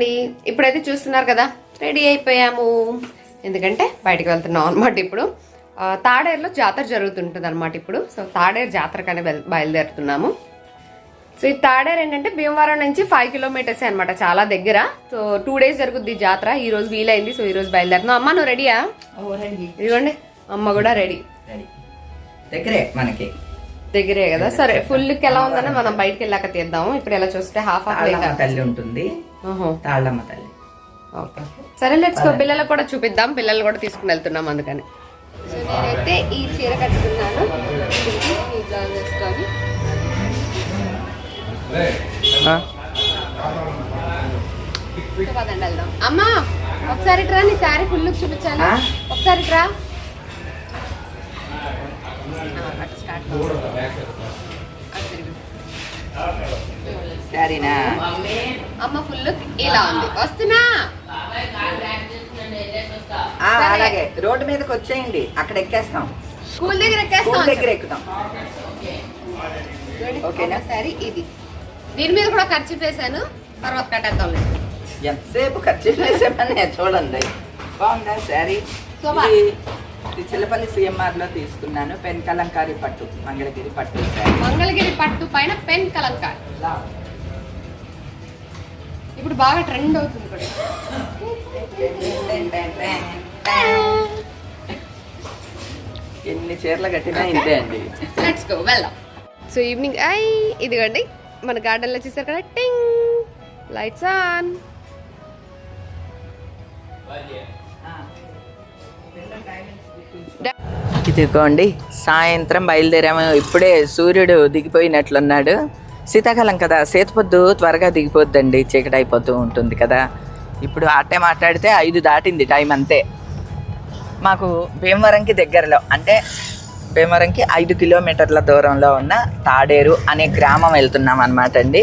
అండి ఇప్పుడైతే చూస్తున్నారు కదా రెడీ అయిపోయాము. ఎందుకంటే బయటికి వెళ్తున్నాం అనమాట ఇప్పుడు. తాడేరులో జాతర జరుగుతుంటుంది అనమాట ఇప్పుడు. సో తాడేరు జాతరకనే బయలు- బయలుదేరుతున్నాము. సో ఈ తాడేరు ఏంటంటే భీమవరం నుంచి ఫైవ్ కిలోమీటర్స్ అనమాట చాలా దగ్గర. సో టూ డేస్ జరుగుద్ది జాతర. ఈ రోజు వీలైంది సో ఈ రోజు బయలుదేరుతున్నాం. అమ్మ నువ్వు రెడీయా రండి ఇదిగోండి అమ్మ కూడా రెడీ దగ్గరే మనకి. దగ్గరే కదా. సరే ఫుల్కి ఎలా ఉందని మనం బయటికి వెళ్ళాక తీద్దాము. ఇప్పుడు ఎలా చూస్తే హాఫ్ హాఫ్ తల్లి ఉంటుంది. తాళ్ళమ్మ తల్లి. ఓకే. సరే లెట్స్ పిల్లలకు కూడా చూపిద్దాం. పిల్లలు కూడా తీసుకుని వెళ్తున్నాం అందుకని. సో నేనైతే ఈ చీర కట్టుకున్నాను. ఈ బ్లౌజ్ వేసుకొని సో పదండి వెళ్దాం. అమ్మా ఒకసారి ట్రా నీ శారీ ఫుల్ చూపించాలి. ఆ? ఒకసారి ట్రా స్టార్ట్ సరేనా? అమ్మ ఫుల్ ఇలా ఉంది. వస్తున్నా. అలాగే. రోడ్డు మీదకి వచ్చేయండి. అక్కడ ఎక్కేస్తాం. స్కూల్ దగ్గర ఎక్కేస్తాం దగ్గర ఎక్కుతాం. ఓకేనా? సరే ఇది. దీని మీద కూడా ఖర్చు వేసాను తర్వాత కట్టేద్దాం. ఎంతసేపు ఖర్చు చేసామని చూడండి. బాగుందా? శారీ. ఇది చిల్లపల్లి సిఎంఆర్లో తీసుకున్నాను. పెన్ కలంకారీ పట్టు మంగళగిరి పట్టు. మంగళగిరి పట్టు పైన పెన్ కలంకార్. ఇప్పుడు బాగా ట్రెండ్ అవుతుంది కూడా. ఎన్ని చీరలు కట్టినా ఇంతే అండి. లెట్స్ గో వెళ్దాం. సో ఈవినింగ్ ఐ ఇదిగోండి మన గార్డెన్లో చూసారు కదా టింగ్ లైట్స్ ఆన్ ఇదిగోండి సాయంత్రం బయలుదేరాము. ఇప్పుడే సూర్యుడు దిగిపోయినట్లున్నాడు. శీతాకాలం కదా సేతుపొద్దు త్వరగా దిగిపోద్దండి చీకటి అయిపోతూ ఉంటుంది కదా. ఇప్పుడు ఆటే మాట్లాడితే ఐదు దాటింది టైం అంతే. మాకు భీమవరంకి దగ్గరలో అంటే భీమవరంకి ఐదు కిలోమీటర్ల దూరంలో ఉన్న తాడేరు అనే గ్రామం వెళ్తున్నాం అనమాట అండి.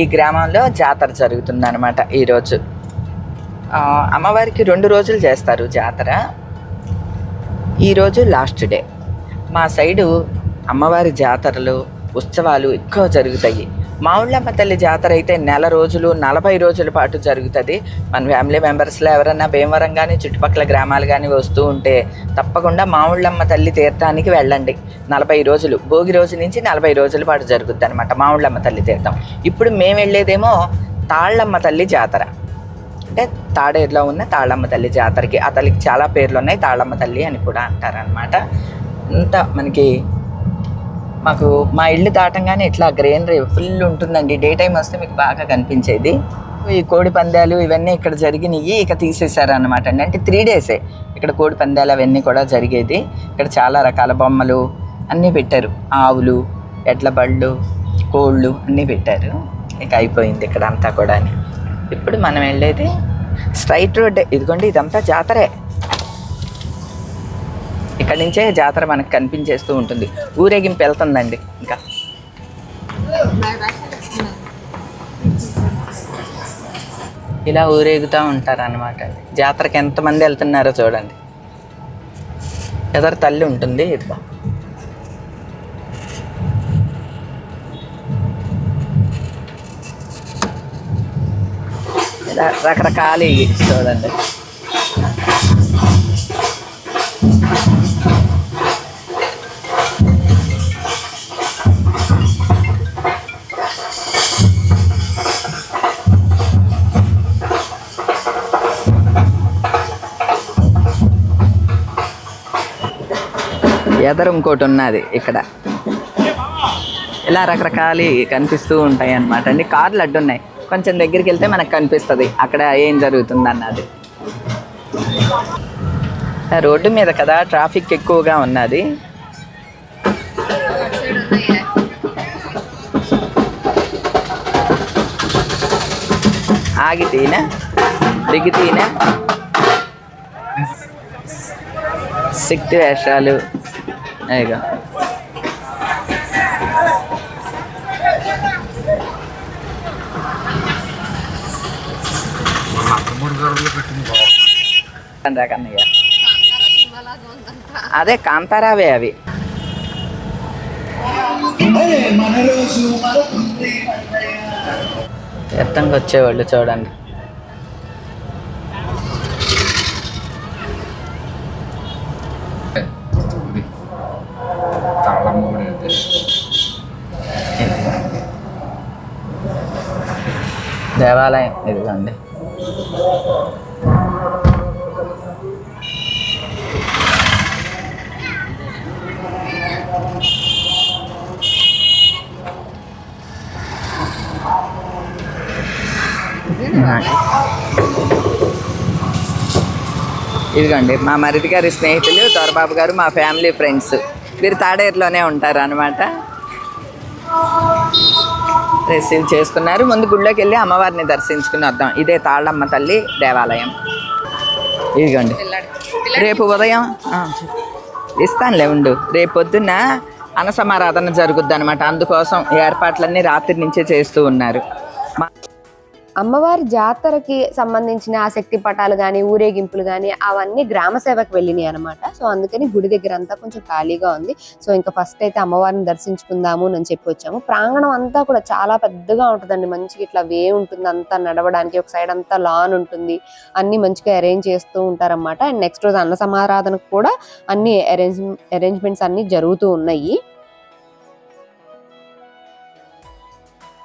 ఈ గ్రామంలో జాతర జరుగుతుంది అనమాట ఈరోజు అమ్మవారికి రెండు రోజులు చేస్తారు జాతర. ఈరోజు లాస్ట్ డే. మా సైడు అమ్మవారి జాతరలు ఉత్సవాలు ఎక్కువ జరుగుతాయి. మావుళ్ళమ్మ తల్లి జాతర అయితే నెల రోజులు నలభై రోజుల పాటు జరుగుతుంది. మన ఫ్యామిలీ మెంబర్స్లో ఎవరన్నా భీమవరం కానీ చుట్టుపక్కల గ్రామాలు కానీ వస్తూ ఉంటే తప్పకుండా మావుళ్ళమ్మ తల్లి తీర్థానికి వెళ్ళండి. నలభై రోజులు భోగి రోజు నుంచి నలభై రోజుల పాటు జరుగుద్ది అనమాట మావుళ్ళమ్మ తల్లి తీర్థం. ఇప్పుడు మేము వెళ్ళేదేమో తాళ్ళమ్మ తల్లి జాతర. అంటే తాడేరులో ఉన్న తాళమ్మ తల్లి జాతరకి ఆ తల్లికి చాలా పేర్లు ఉన్నాయి తాళమ్మ తల్లి అని కూడా అంటారనమాట అంత మనకి మాకు మా ఇల్లు దాటంగానే ఇట్లా గ్రీనరీ ఫుల్ ఉంటుందండి. డే టైం వస్తే మీకు బాగా కనిపించేది. ఈ కోడి పందాలు ఇవన్నీ ఇక్కడ జరిగినవి ఇక తీసేశారనమాట అండి. అంటే త్రీ డేసే ఇక్కడ కోడి పందాలు అవన్నీ కూడా జరిగేది. ఇక్కడ చాలా రకాల బొమ్మలు అన్నీ పెట్టారు. ఆవులు ఎడ్ల బళ్ళు కోళ్ళు అన్నీ పెట్టారు. ఇక అయిపోయింది ఇక్కడ అంతా కూడా ఇప్పుడు మనం వెళ్ళేది స్ట్రైట్ రోడ్డే ఇదిగోండి ఇదంతా జాతరే. ఇక్కడి నుంచే జాతర మనకు కనిపించేస్తూ ఉంటుంది. ఊరేగింపు వెళ్తుందండి ఇంకా. ఇలా ఊరేగుతూ ఉంటారు అనమాట జాతరకి ఎంతమంది వెళ్తున్నారో చూడండి. ఎదరు తల్లి ఉంటుంది. ఇదిగో. రకరకాలు రకరకాల ఇవి చూడండి. ఎదరు ఇంకోటి ఉన్నది ఇక్కడ. ఇలా రకరకాలి కనిపిస్తూ ఉంటాయి అన్నమాట అండి. కార్లు అడ్డున్నాయి కొంచెం దగ్గరికి వెళ్తే మనకు కనిపిస్తుంది. అక్కడ ఏం జరుగుతుంది అన్నది. రోడ్డు మీద కదా ట్రాఫిక్ ఎక్కువగా ఉన్నది. ఆగితేనా దిగితేనా శక్తి వేషాలు అయ్యగా కన్నయ్య అదే కాంతారావే అవి. తీర్థంకి వచ్చేవాళ్ళు చూడండి. దేవాలయం. ఇదిగోండి ఇదిగోండి మా మరిది గారి స్నేహితులు దొరబాబు గారు మా ఫ్యామిలీ ఫ్రెండ్స్. వీరు తాడేరులోనే ఉంటారు అనమాట రిసీవ్ చేసుకున్నారు. ముందు గుళ్ళోకి వెళ్ళి అమ్మవారిని దర్శించుకుని వద్దాం. ఇదే తాళ్ళమ్మ తల్లి దేవాలయం. ఇదిగోండి. రేపు ఉదయం ఇస్తానులే ఉండు. రేపు పొద్దున్న అనసమారాధన జరుగుద్ది అనమాట అందుకోసం ఏర్పాట్లన్నీ రాత్రి నుంచే చేస్తూ ఉన్నారు. అమ్మవారి జాతరకి సంబంధించిన ఆసక్తి పటాలు కానీ ఊరేగింపులు కానీ అవన్నీ గ్రామ సేవకు వెళ్ళినాయి అనమాట సో అందుకని గుడి దగ్గర అంతా కొంచెం ఖాళీగా ఉంది. సో ఇంకా ఫస్ట్ అయితే అమ్మవారిని దర్శించుకుందాము అని చెప్పి వచ్చాము. ప్రాంగణం అంతా కూడా చాలా పెద్దగా ఉంటుందండి. మంచిగా ఇట్లా వే ఉంటుంది. అంతా నడవడానికి ఒక సైడ్ అంతా లాన్ ఉంటుంది. అన్ని మంచిగా అరేంజ్ చేస్తూ ఉంటారన్నమాట. అండ్ నెక్స్ట్ రోజు అన్న సమారాధనకు కూడా అన్ని అరేంజ్ అరేంజ్మెంట్స్ అన్ని జరుగుతూ ఉన్నాయి.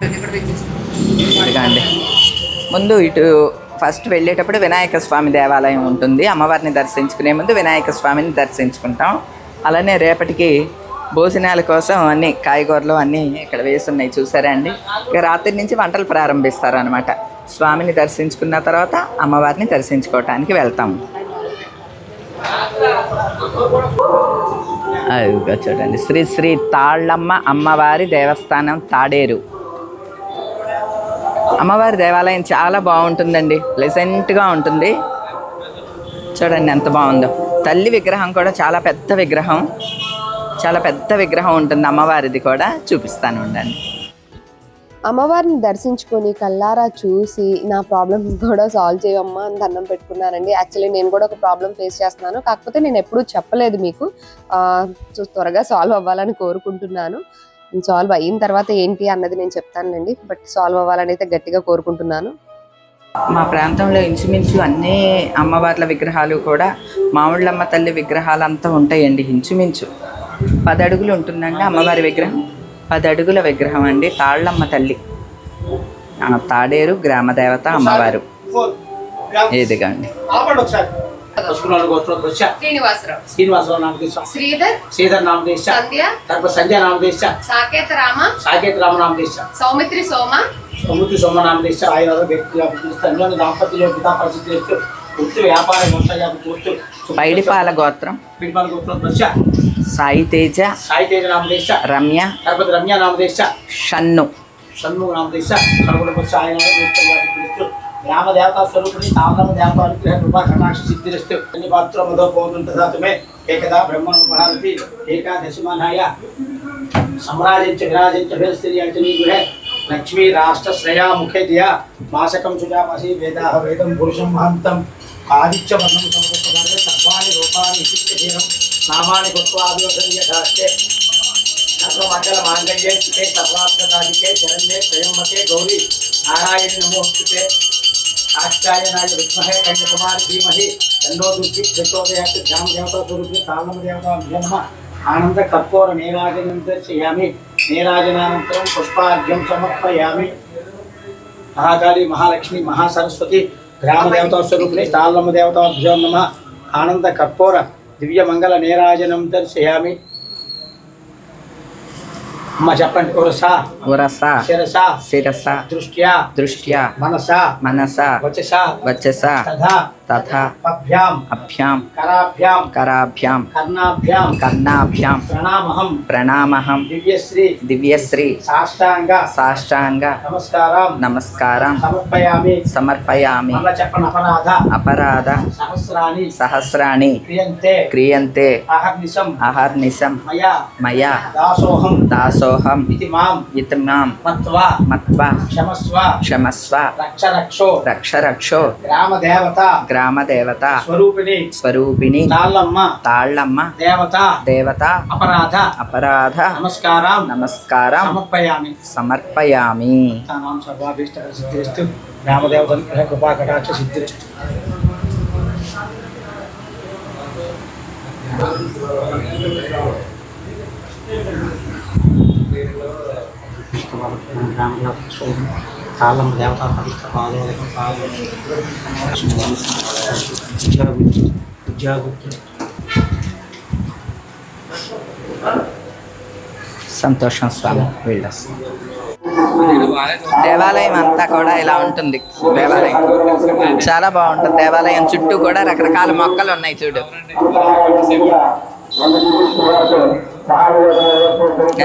ఇదిగోండి ముందు ఇటు ఫస్ట్ వెళ్ళేటప్పుడు వినాయక స్వామి దేవాలయం ఉంటుంది. అమ్మవారిని దర్శించుకునే ముందు వినాయక స్వామిని దర్శించుకుంటాం. అలానే రేపటికి భోజనాల కోసం అన్ని కాయగూరలు అన్నీ ఇక్కడ వేసున్నాయి చూసారా అండి? ఇక రాత్రి నుంచి వంటలు ప్రారంభిస్తారు అనమాట స్వామిని దర్శించుకున్న తర్వాత అమ్మవారిని దర్శించుకోవటానికి వెళ్తాము చూడండి. శ్రీ శ్రీ తాళ్ళమ్మ అమ్మవారి దేవస్థానం తాడేరు. అమ్మవారి దేవాలయం చాలా బాగుంటుందండి. ప్లెజెంట్గా ఉంటుంది. చూడండి ఎంత బాగుందో. తల్లి విగ్రహం కూడా చాలా పెద్ద విగ్రహం. చాలా పెద్ద విగ్రహం ఉంటుంది అమ్మవారిది కూడా. చూపిస్తాను ఉండండి. అమ్మవారిని దర్శించుకొని కల్లారా చూసి నా ప్రాబ్లమ్ కూడా సాల్వ్ చేయమ్మా అని దండం పెట్టుకున్నానండి. యాక్చువల్లీ నేను కూడా ఒక ప్రాబ్లం ఫేస్ చేస్తున్నాను. కాకపోతే నేను ఎప్పుడూ చెప్పలేదు మీకు. త్వరగా సాల్వ్ అవ్వాలని కోరుకుంటున్నాను. సాల్వ్ అయిన తర్వాత ఏంటి అన్నది నేను చెప్తానండి బట్ సాల్వ్ అవ్వాలని అయితే గట్టిగా కోరుకుంటున్నాను. మా ప్రాంతంలో ఇంచుమించు అన్ని అమ్మవార్ల విగ్రహాలు కూడా మామిళ్ళమ్మ తల్లి విగ్రహాలు అంతా ఉంటాయండి ఇంచుమించు. పది అడుగులు ఉంటుందండి అమ్మవారి విగ్రహం. పది అడుగుల విగ్రహం అండి తాళ్ళమ్మ తల్లి. ఆ తాడేరు గ్రామ దేవత అమ్మవారు ఇదిగండి. పసుపునాలు గోత్రోద్భవిష్య శ్రీనివాసరావు. శ్రీనివాసరావు నామదేశ శ్రీధర్. శ్రీధర్ నామదేశ సంధ్య. తర్వాత సంధ్య నామదేశ సాకేత రామ సాకేత్ రామ నామదేశ సౌమిత్రి సోమ. సముద్ర సోమ నామదేశ ఆయన వ్యక్తిగా గుర్తిస్తూ అన్యోన్య దాంపత్య పితా పరిస్థితి చేస్తూ వృత్తి వ్యాపార వ్యవసాయాలు చూస్తూ పైడిపాల గోత్రం. పిడిపాల గోత్రోద్భవిష్య సాయి తేజ. సాయి తేజ నామదేశ రమ్య. తర్వాత రమ్య నామదేశ షన్ను. షణ్ముఖ నామదేశ సర్వపక్ష ఆయన గుర్తిస్తూ ग्राम देवता स्वरूप देवता अनुग्रह कृपा कटाक्ष सिद्धिरस्तु अन्यपात्र मदो भवतु तथा तुमे एकदा ब्रह्मणोपहारति एकादशमानाय सम्राजिञ्च लक्ष्मी राष्ट्रश्रया मुखे दिया मासकं सुजामसि वेदाः वेदं पुरुषं महन्तम् आदित्यवर्णं समृद्धवर्णे सर्वाणि रूपाणि विशिष्टधीरं नामानि कृत्वाभिवसन् यथास्ते सर्वमङ्गलमाङ्गल्ये गौरी नारायण नमोऽस्तु కాష్టాయనాయ విద్మహే కన్యకుమారి ధీమహి చండో దుర్గి ప్రచోదయాత్ గ్రామ దేవతా స్వరూపి తాళం దేవతాభ్యమ్మ ఆనంద కర్పూర నీరాజనం దర్శయామి నీరాజనానంతరం పుష్పార్ఘ్యం సమర్పయామి. మహాకాళి మహాలక్ష్మి మహాసరస్వతి గ్రామ స్వరూపిణి తాళమ్మ దేవతాభ్యో నమ. ఆనంద కర్పూర దివ్యమంగళ నీరాజనం దర్శయామి मजपन उरसा उरसा शिरसा शिरसा दृष्टिया दृष्टिया मनसा मनसा वचसा वचसा तथा तथा अभ्याम। अभ्याम। कराभ्याम। कराभ्याम। कर्णाभ्याम। कर्णाभ्याम। प्रणामहम। प्रणामहम। दिव्यश्री। दिव्यश्री। साष्टांग। साष्टांग। नमस्कार नमस्कार समर्पयामि। समर्पयामि। अपराध। अपराध। सहस्राणि। सहस्राणि। क्रियन्ते। क्रियन्ते। अहर्निशम अहर्निशम मया। मया। दासोहम दासोहम इति माम। इति माम। मत्वा। मत्वा। क्षमस्व। क्षमस्व। रक्ष रक्षो रक्ष रक्षो ग्राम देवता గ్రామ దేవత స్వరూపిణి. స్వరూపిణి. తాళ్ళమ్మ. తాళ్ళమ్మ. దేవత. దేవత. అపరాధ. అపరాధ. నమస్కారం. నమస్కారం. సమర్పయామి. సమర్పయామి. తానాం సర్వాభీష్ట సిద్ధిరస్తు. రామదేవత అనుగ్రహ కృపా కటాక్ష సిద్ధిరస్తు. గ్రామ దేవత కాలం దేవతా పాదోదకం సంతోషం స్వామి వెళ్ళొస్తాం దేవాలయం అంతా కూడా ఇలా ఉంటుంది. దేవాలయం. చాలా బాగుంటుంది. దేవాలయం చుట్టూ కూడా రకరకాల మొక్కలు ఉన్నాయి చూడు.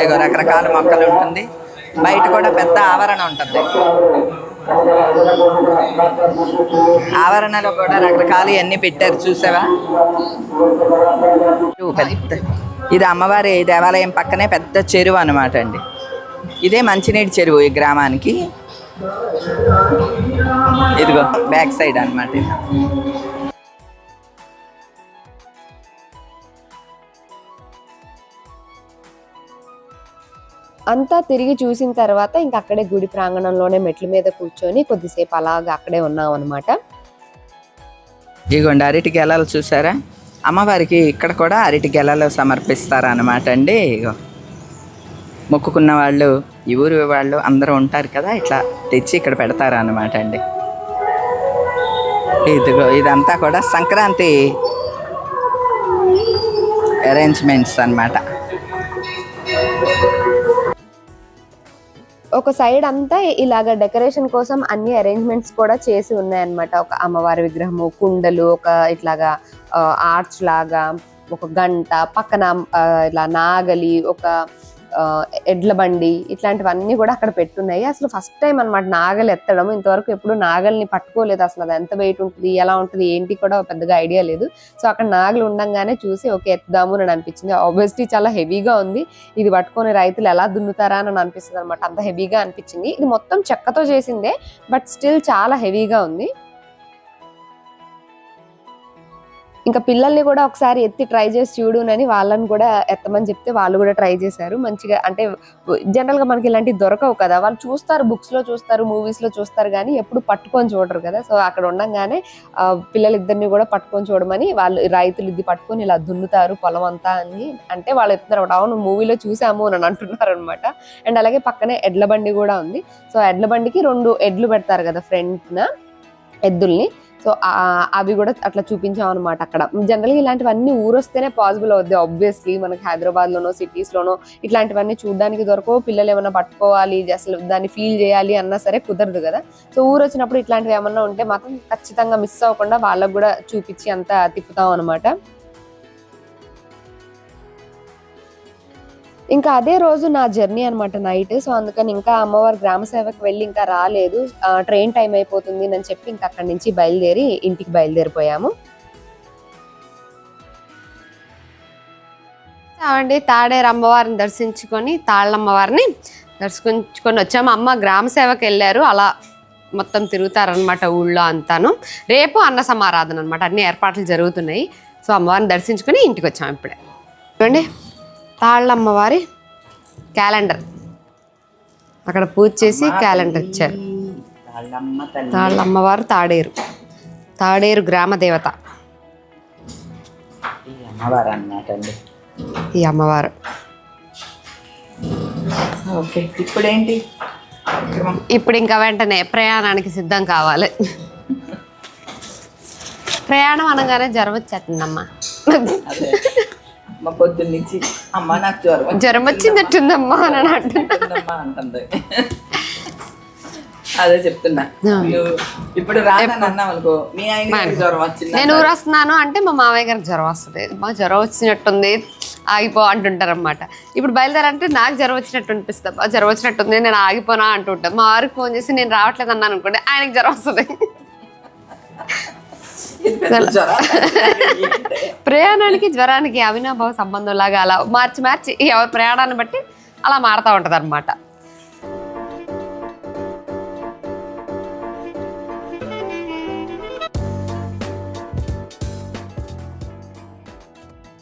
ఇగో రకరకాల మొక్కలు ఉంటుంది. బయట కూడా పెద్ద ఆవరణ ఉంటుంది. ఆవరణలో కూడా రకరకాలు అన్ని పెట్టారు చూసావా? పెద్ద ఇది అమ్మవారి దేవాలయం పక్కనే పెద్ద చెరువు అనమాట అండి. ఇదే మంచినీటి చెరువు ఈ గ్రామానికి. ఇదిగో బ్యాక్ సైడ్ అనమాట ఇది. అంతా తిరిగి చూసిన తర్వాత ఇంకా అక్కడే గుడి ప్రాంగణంలోనే మెట్ల మీద కూర్చొని కొద్దిసేపు అలాగా అక్కడే ఉన్నాం అనమాట ఇదిగోండి అరటి గెలలు చూసారా? అమ్మవారికి ఇక్కడ కూడా అరటి గెలలు సమర్పిస్తారు అనమాట అండి. ఇగో మొక్కుకున్న వాళ్ళు ఈ ఊరు వాళ్ళు అందరూ ఉంటారు కదా ఇట్లా తెచ్చి ఇక్కడ పెడతారు అనమాట అండి. ఇదిగో ఇదంతా కూడా సంక్రాంతి అరేంజ్మెంట్స్ అన్నమాట. ఒక సైడ్ అంతా ఇలాగ డెకరేషన్ కోసం అన్ని అరేంజ్మెంట్స్ కూడా చేసి ఉన్నాయన్నమాట. ఒక అమ్మవారి విగ్రహము కుండలు ఒక ఇట్లాగా ఆర్చ్ లాగా ఒక గంట పక్కన ఆ, ఇలా నాగలి ఒక ఎడ్ల బండి ఇట్లాంటివన్నీ కూడా అక్కడ పెట్టున్నాయి. అసలు ఫస్ట్ టైం అన్నమాట నాగలి ఎత్తడం. ఇంతవరకు ఎప్పుడు నాగలిని పట్టుకోలేదు అసలు అది ఎంత వెయిట్ ఉంటుంది ఎలా ఉంటుంది ఏంటి కూడా పెద్దగా ఐడియా లేదు. సో అక్కడ నాగలి ఉండంగానే చూసి ఓకే ఎత్తుదాము అని అనిపించింది. ఆబ్వియస్లీ చాలా హెవీగా ఉంది. ఇది పట్టుకొని రైతులు ఎలా దున్నుతారా అని అనిపిస్తుంది అనమాట అంత హెవీగా అనిపించింది. ఇది మొత్తం చెక్కతో చేసిందే బట్ స్టిల్ చాలా హెవీగా ఉంది. ఇంకా పిల్లల్ని కూడా ఒకసారి ఎత్తి ట్రై చేసి చూడునని వాళ్ళని కూడా ఎత్తమని చెప్తే వాళ్ళు కూడా ట్రై చేశారు. మంచిగా అంటే జనరల్గా మనకి ఇలాంటివి దొరకవు కదా. వాళ్ళు చూస్తారు బుక్స్లో చూస్తారు మూవీస్లో చూస్తారు కానీ ఎప్పుడు పట్టుకొని చూడరు కదా. సో అక్కడ ఉండగానే పిల్లలిద్దరిని కూడా పట్టుకొని చూడమని వాళ్ళు రైతులు ఇది పట్టుకొని ఇలా దున్నుతారు పొలం అంతా అని అంటే వాళ్ళు చెప్తున్నారు అవును మూవీలో చూసాము అని అంటున్నారు అనమాట అండ్ అలాగే పక్కనే ఎడ్ల బండి కూడా ఉంది. సో ఎడ్ల బండికి రెండు ఎడ్లు పెడతారు కదా ఫ్రంట్న ఎద్దుల్ని. సో ఆ- అవి కూడా అట్లా చూపించాం అనమాట అక్కడ. జనరల్గా ఇలాంటివన్నీ ఊరొస్తేనే పాసిబుల్ అవుద్ది ఆబ్వియస్లీ మనకి హైదరాబాద్ లోనో సిటీస్ లోనో ఇట్లాంటివన్నీ చూడడానికి దొరకవు. పిల్లలు ఏమైనా పట్టుకోవాలి అసలు దాన్ని ఫీల్ చేయాలి అన్నా సరే కుదరదు కదా. సో ఊరు వచ్చినప్పుడు ఇట్లాంటివి ఏమన్నా ఉంటే మాత్రం ఖచ్చితంగా మిస్ అవ్వకుండా వాళ్ళకు కూడా చూపించి అంతా తిప్పుతాం అనమాట ఇంకా అదే రోజు నా జర్నీ అనమాట నైట్. సో అందుకని ఇంకా అమ్మవారి గ్రామ సేవకు వెళ్ళి ఇంకా రాలేదు. ట్రైన్ టైం అయిపోతుంది అని చెప్పి ఇంకా అక్కడి నుంచి బయలుదేరి ఇంటికి బయలుదేరిపోయాము. అండి తాడేరు అమ్మవారిని దర్శించుకొని తాళ్ళమ్మవారిని దర్శించుకొని వచ్చాము. అమ్మ గ్రామ సేవకు వెళ్ళారు. అలా మొత్తం తిరుగుతారనమాట ఊళ్ళో అంతాను. రేపు అన్న సమారాధన అనమాట అన్ని ఏర్పాట్లు జరుగుతున్నాయి. సో అమ్మవారిని దర్శించుకొని ఇంటికి వచ్చాము ఇప్పుడే. చూడండి. తాళ్ళమ్మవారి క్యాలెండర్. అక్కడ పూజ చేసి క్యాలెండర్ ఇచ్చారు. తాళ్ళమ్మవారు తాడేరు. తాడేరు గ్రామ దేవత. ఈ అమ్మవారు ఈ ఓకే ఇప్పుడేంటి? ఇప్పుడు ఇంకా వెంటనే ప్రయాణానికి సిద్ధం కావాలి. ప్రయాణం అనగానే జ్వరం వచ్చేస్తుందమ్మా. అమ్మ పొద్దున్న నుంచి అమ్మ నాకు జ్వరం. జ్వరం వచ్చిందట్టుందమ్మా అని అంటున్నా ఉంటుందమ్మా అంటుంది. అదే చెప్తున్నా. ఇప్పుడు రాదని అన్నావు అనుకో మీ ఆయన జ్వరం వచ్చింది నేను ఊరు వస్తున్నాను అంటే మా మామయ్య గారికి జ్వరం వస్తుంది మా జ్వరం వచ్చినట్టుంది ఆగిపో అంటుంటారు అనమాట ఇప్పుడు బయలుదేరంటే నాకు జ్వరం వచ్చినట్టు అనిపిస్తుంది. "ఆ, జ్వరం వచ్చినట్టుంది నేను ఆగిపోనా అంటుంటాను మా వారికి ఫోన్ చేసి నేను రావట్లేదు అన్నాను అనుకోండి ఆయనకి జ్వరం వస్తుంది. ప్రయాణానికి జ్వరానికి అవినాభావ సంబంధం లాగా అలా మార్చి మార్చి ఎవరి ప్రయాణాన్ని బట్టి అలా మారుతూ ఉంటుంది అనమాట